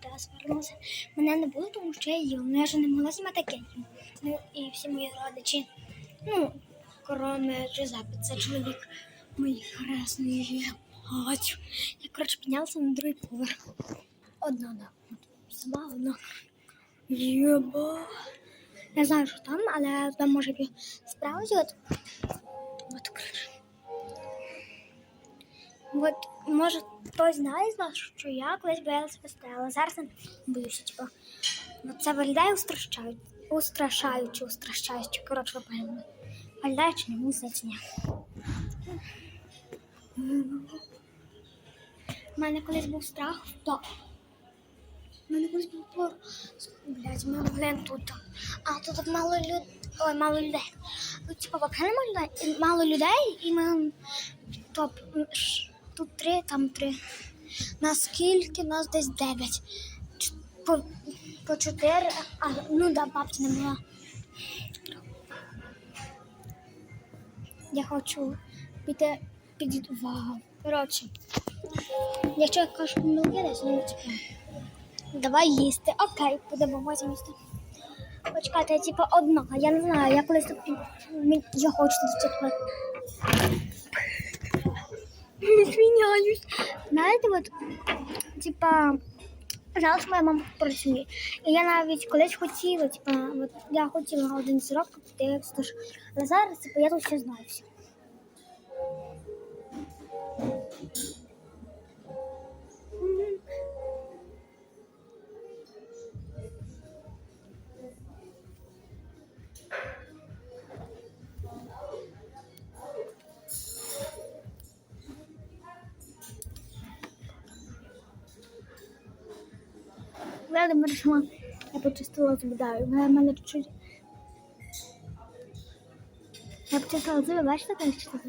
та звернулася. Мене не було, тому що я їла. Ну я ж не могла знімати кейки. Ну і всі мої родичі. Ну, кроме Джузеппе, це чоловік моєї хресної батько. Я, коротше, піднялася на другий поверх. Одна, да. Сама. Єба. Не знаю, що там, але там може справді от. От, коротше. От, може, хтось знає з вас, що я колись боялася але зараз боюся, типу. От це виглядає устрашаюче, устрашаюче, устрашаюче. Коротше, ви поняли. Виглядає чи не мусить, ні. У мене колись був страх, то. У мене колись був пор. Блядь, ми глянь тут. А тут мало людей. Ой, мало людей. Ну, типу, взагалі мало людей, мало людей, і ми топ. Тут три, там три. Наскільки нас десь дев'ять. По, по чотири, а ну да, бабці не була. Я хочу піти під вау. Коротше, якщо я кажу, не вкидайся, ну типу. Давай їсти. Окей, будемо потім їсти. Почекайте, я типу одна. Я не знаю, я колись тут я хочу тут типу. Звиняюсь. Знаєте, от, типа, зараз моя мама працює. І я навіть колись хотіла, типа, от я хотіла один срок текст. Але зараз, типа, я тут все знаю все. Думаю, що я почистила зуби, да, в мене чуть-чуть. Я почистила зуби, бачите, чистила?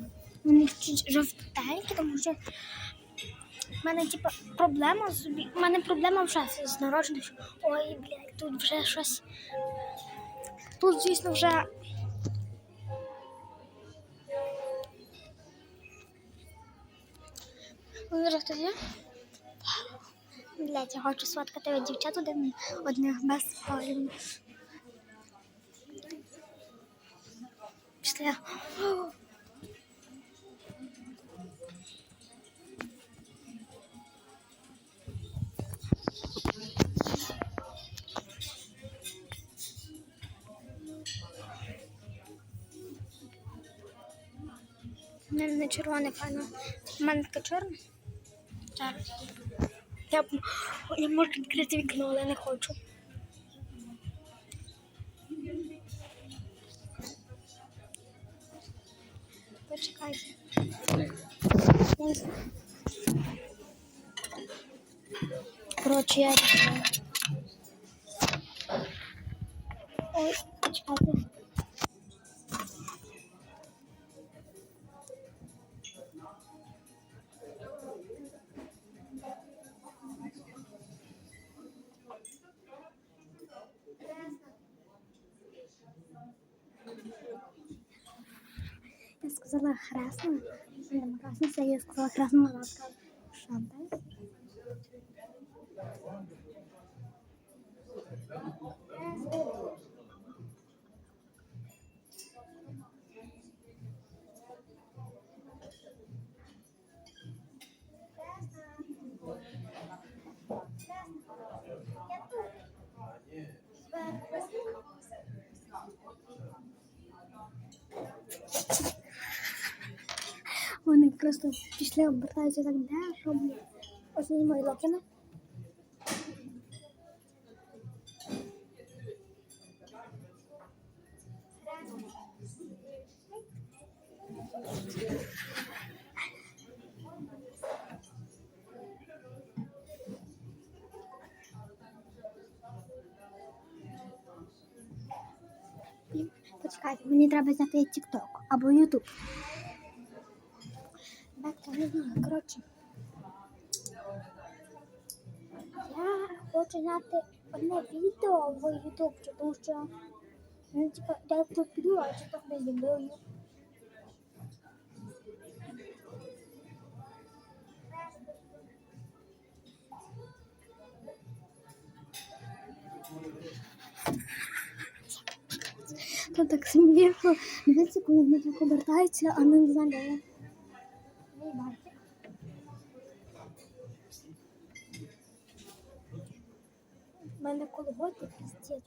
У мене чуть жовтенькі, тому що в мене, типа, проблема з зубі. У мене проблема вже з народження. Ой, блядь, тут вже щось. Тут, звісно, вже. Хтось є? Блять, я хочу сфоткати дівчат один, одних без. У мене не червоне файно. У мене таке чорне. Зараз. Я, б- я можу відкрити вікно, але не хочу. Почекайте. Коротше, я. Ой, почекайте. Сказала хресна. Хресна, я сказала хресна, вона сказала шанталь. Вони просто пішли обертаються так, де, що блін. Ось вони мої лапини. Почекайте, мені треба зняти TikTok або YouTube. Так, не знаю, коротше. Я хочу зняти одне відео в YouTube, тому що ну, типа, я тут піду, а чи так не зробив. Тут так смішно, дивіться, коли вони так обертаються, а ми не. У мене колготи піздець.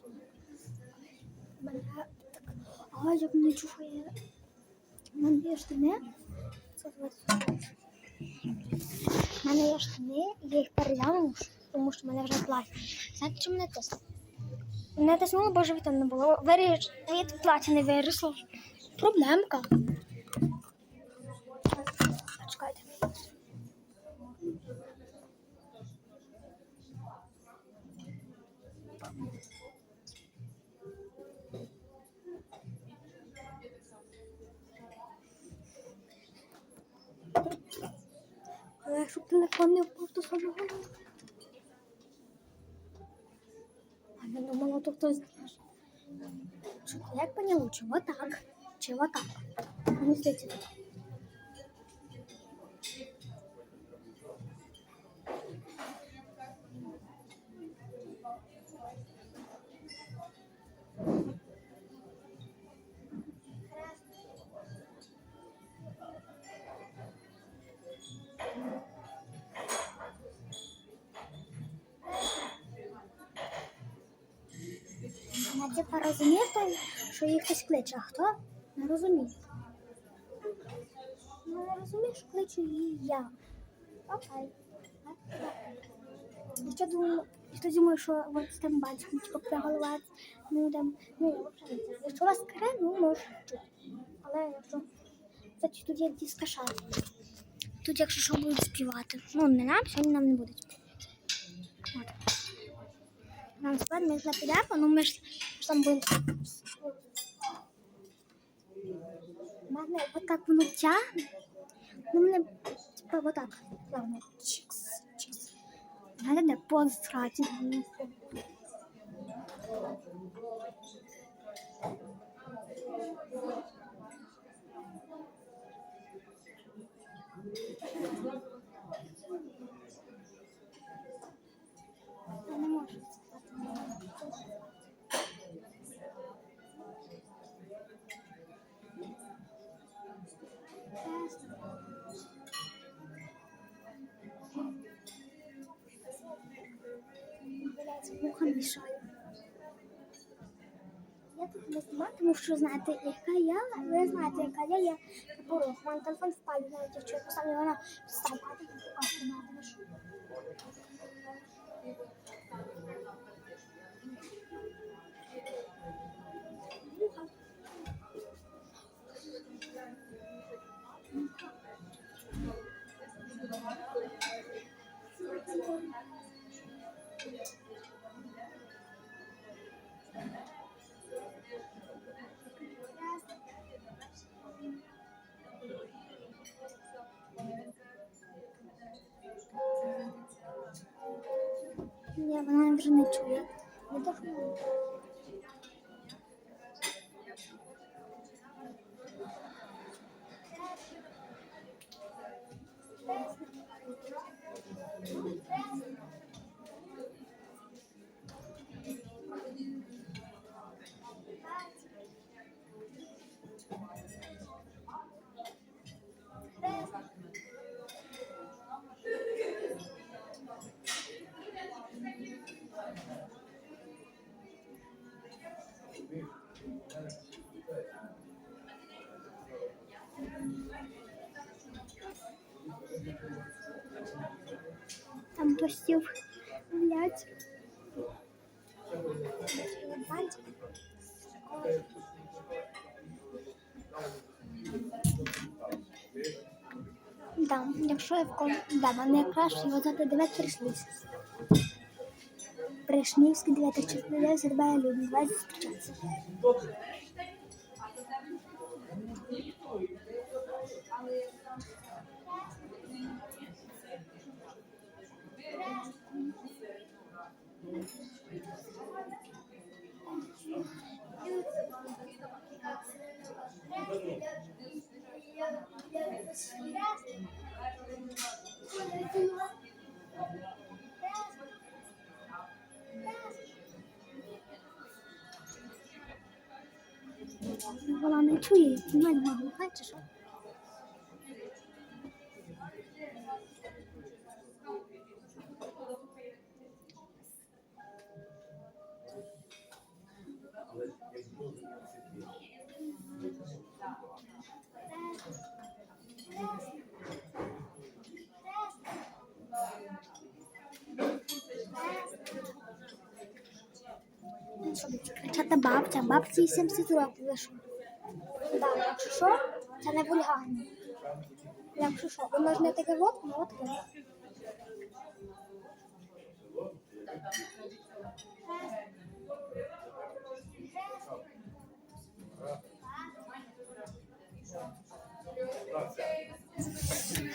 Мене так. Як не чухає. Мене є штани. Мене є штани, я їх перегляну, тому що мене вже плаття. Знаєте, чому мене тиснуло? Мене тиснуло, бо живота не було. Виріж, від плаття не виросло. Проблемка. Щоб телефон не впав до самого. А я думала, то хтось. Що, як поняла, чи вот так, чи так. Надя розуміє, що їх хтось кличе, а хто? Не розуміє. Ну, не розуміє, що кличу її я. Окей. Я ще думаю, хто думає, що от з тим батьком типу, приголувати, ну там, ну, якщо вас каре, ну, може чути. Але якщо, кстати, тут є дискаша. Тут, якщо що, будуть співати. Ну, не нам, сьогодні нам не будуть. От. Нам спать, ми ж не підемо, ну ми ж там будемо. У вот отак воно тягне. Ну, мне, типа, так. Плавно. Чикс, чикс. Надо, мене не Блять. Я тут не знімаю, тому що знаєте, яка я, ви знаєте, яка я є порог. У мене телефон впав, навіть якщо я поставлю, вона став падати, а вона не Ні, вона вже не чує. Там постів, блядь. Да, якщо я в ком... Да, мене якраз його звати Дмитрий Прийшлись. Пришнівський 9 зрубає люди, давай зустрічатися. Не чує, вона не глуха, чи що? Кричати бабця, бабці 70 років вийшов. Так, якщо що, це не вульгарно. Якщо що, ви можете таке вот, ну от таке.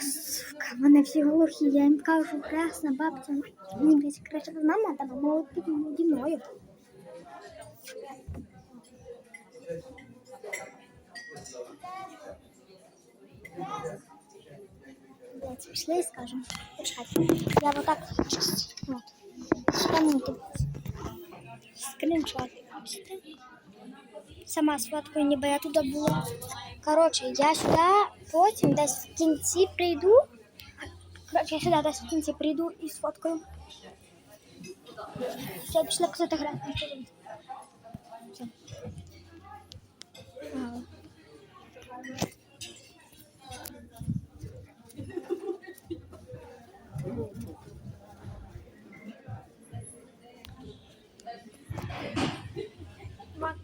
Сука, вони всі глухі, я їм кажу, красна бабця. Вони блядь, кричать, мама, та мама під наді мною. Блядь, пішли і скажемо. Почекайте. Я вот так вот. Сканути. Скриншот. Бачите? Сама сфоткаю, ніби я туди була. Коротше, я сюди потім десь в кінці прийду. Коротше, я сюди десь в кінці прийду і сфоткаю. Все, пішли казати грати. Все. Ага.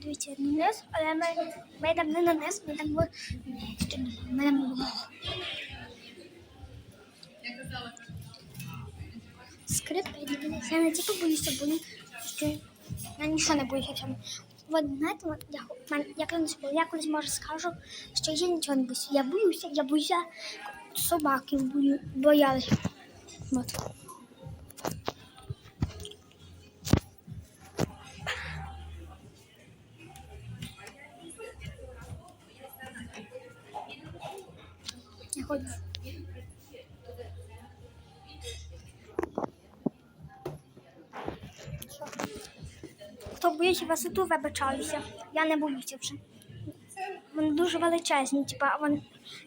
Не низ, але ми, ми йдемо не на низ, ми йдемо ми йдемо в... Скрипка, я не я нічого не боюся цьому. От, знаєте, от, я, я, колись, я колись може скажу, що я нічого не боюся. Я боюся, я боюся собаки бою, боялися. От. Висоту, вибачаюся. Я не боюся вже. Вони дуже величезні, типа вони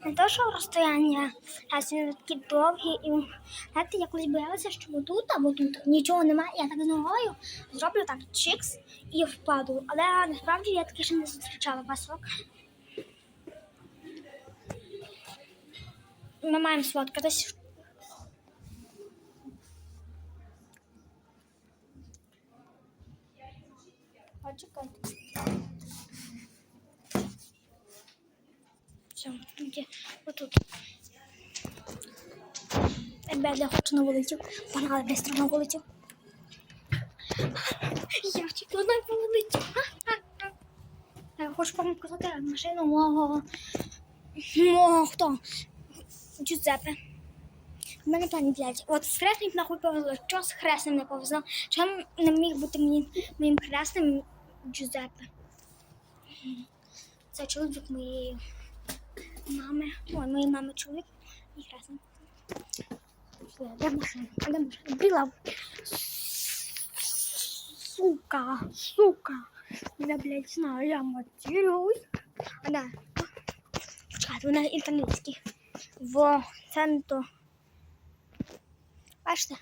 не то, що розстояння, а вони такі довгі. І знаєте, я колись боялася, що отут або тут нічого немає. Я так з ногою зроблю так чикс і впаду. Але насправді я таки ще не зустрічала пасок. Ми маємо сфоткатись. Почекайте. Все, тоді отут. Ребят, я хочу на вулицю. Погнали быстро на вулицю. Я втікла на вулицю. Я хочу вам показати машину мого. Мого хто? Джузеппе. У мене плані блядь. От з хресник нахуй повезло. Що з хресним не повезло? Чому не міг бути мені, моїм хресним Джузеппе? Це чоловік моєї мами. Ой, моєї мами чоловік і хресний. Де машина? Де машина? Біла. Сука, сука. Я, блядь, знаю, я матерюсь. А да. Чекайте, вона італійський. Во, це не то. Бачите?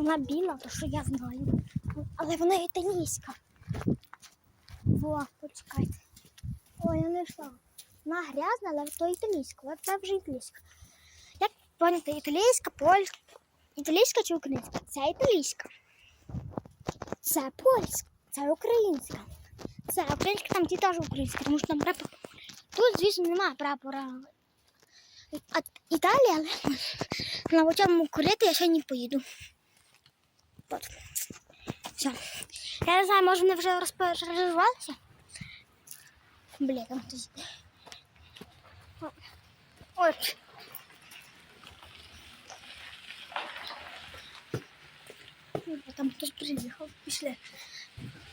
Вона біла, то що я знаю. Але вона італійська. Во, почекайте. Ой, я не йшла. Вона грязна, але то італійська. От це вже італійська. Як поняти, італійська, польська. Італійська чи українська? Це італійська. Це польська, це українська. Це українська, там ті теж українська, тому що там прапор. Тут, звісно, немає прапора. А Італія, але на цьому курити я сьогодні поїду. От. Все. Я не знаю, може вони вже розпереживалися? Бля, там хтось. О, Ой. Ой, Там хтось приїхав, пішли.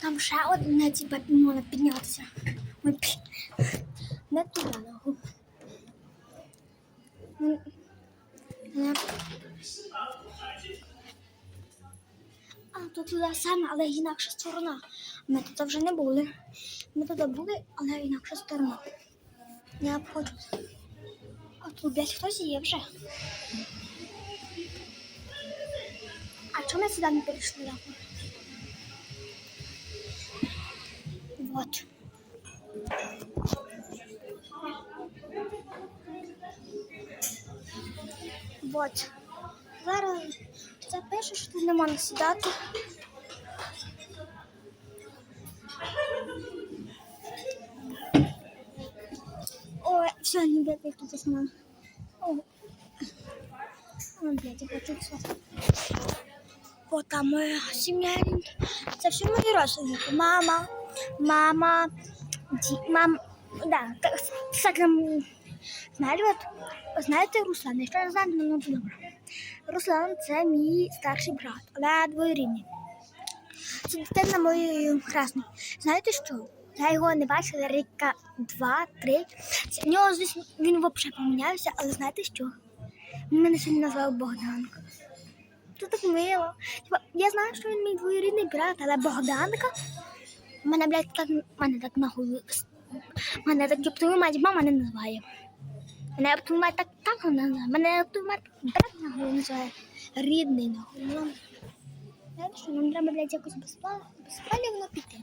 Там ще одне типа можна піднятися. Ой, пі- Не туди ногу. Ну, не- тут туди саме, але інакша сторона. Ми тут вже не були. Ми туди були, але інакша сторона. Я обходжу. А тут десь хтось є вже. А чому ми сюди не перейшли? Вот. Вот. Зараз запишу, що тут не можна сідати. Ой, все, не бегай, я тут. О, О, блядь, я хочу все. Вот там моя сім'я. Це все мої родственники. Мама, мама, ді, мам, да, так, так, ем, знаєте, от, знаєте Руслан, якщо не знаєте, ну це добре. Руслан це мій старший брат, але двоюрідний. Це дитина моєї хресної. Знаєте що? Я його не бачила ріка два-три. В нього, звісно, він взагалі помінявся, але знаєте що? Він мене сьогодні назвав Богданка. Це так мило. Я знаю, що він мій двоюрідний брат, але Богданка. Мене, блядь, так, мене так нахуй. Мене так тобто мать мама не називає. Мене тобто так не. Мене тобто брат нахуй називає. Рідний нахуй. Ну, знаєте що, нам треба, блядь, якось безпал- безпалівно піти.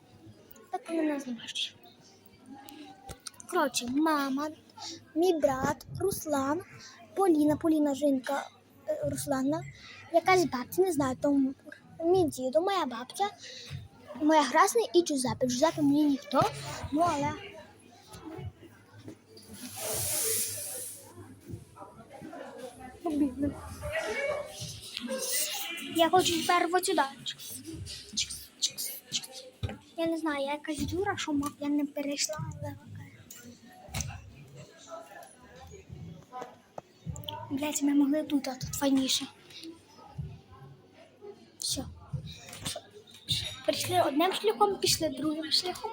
Так вони нас не бачать. Коротше, мама, мій брат, Руслан, Поліна, Поліна жінка е, Руслана, якась бабця, не знаю, тому мій дідо, моя бабця, моя грасна і Джузеппе. Джузеппе мені ніхто, ну але. Побігли. Я хочу тепер от сюди. Я не знаю, я якась дура, що мав, я не перейшла, але. Блять, ми могли тут, а тут файніше. Все. Прийшли одним шляхом, пішли другим шляхом.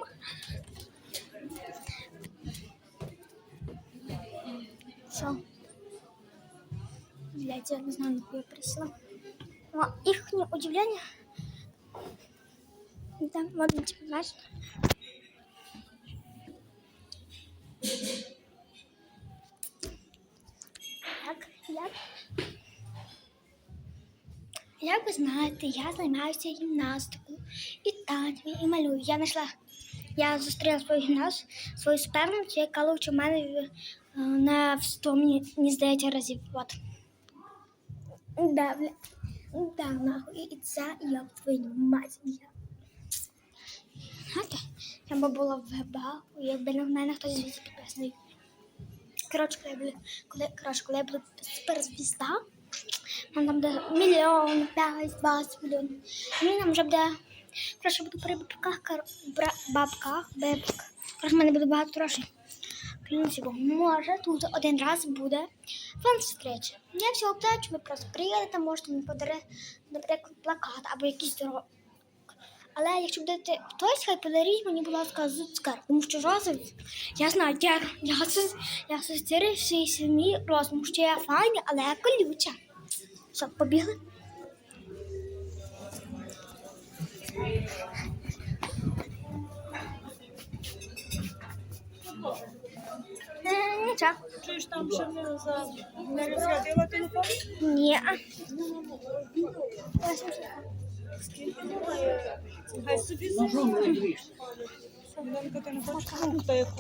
Все. Блять, я не знаю, нахуй я прийшла. Но их удивление. Да, вот типа, знаешь. Як, як? Як ви знаєте, я займаюся гімнастикою і танцями, і малюю. Я знайшла, я зустріла свою гімнаст, свою суперницю, яка лучше мене е, на в 100, мені, мені здається, разів. От. Да, бля. Да, нахуй. І це я твою мать. Знаєте, я би була в ГБА, якби на мене хтось звідси підписаний. Коротше, коли я буду, коли, коротше, коли я буду суперзвізда, нам там буде мільйон, п'ять, двадцять мільйонів. Мені нам вже буде, коротше, буду при бабках, кор- бра- бабках, бебках. Коротше, в мене буде багато грошей. Богу, може тут один раз буде вам зустріч. Я всього плачу, ви просто приїдете, можете мені подарити, наприклад, плакат або якийсь дорог. Але якщо будете хтось, хай подаріть мені, будь ласка, зуцкар. Тому що розовий, я знаю, я, я, я асоціюю свій свій роз, що я файна, але я колюча. Все, побігли? Е, Нічого. Чуєш там ще не за не розрядила телефон? Ні. Хай собі замовить. Данка, ти не хочеш фрукта яку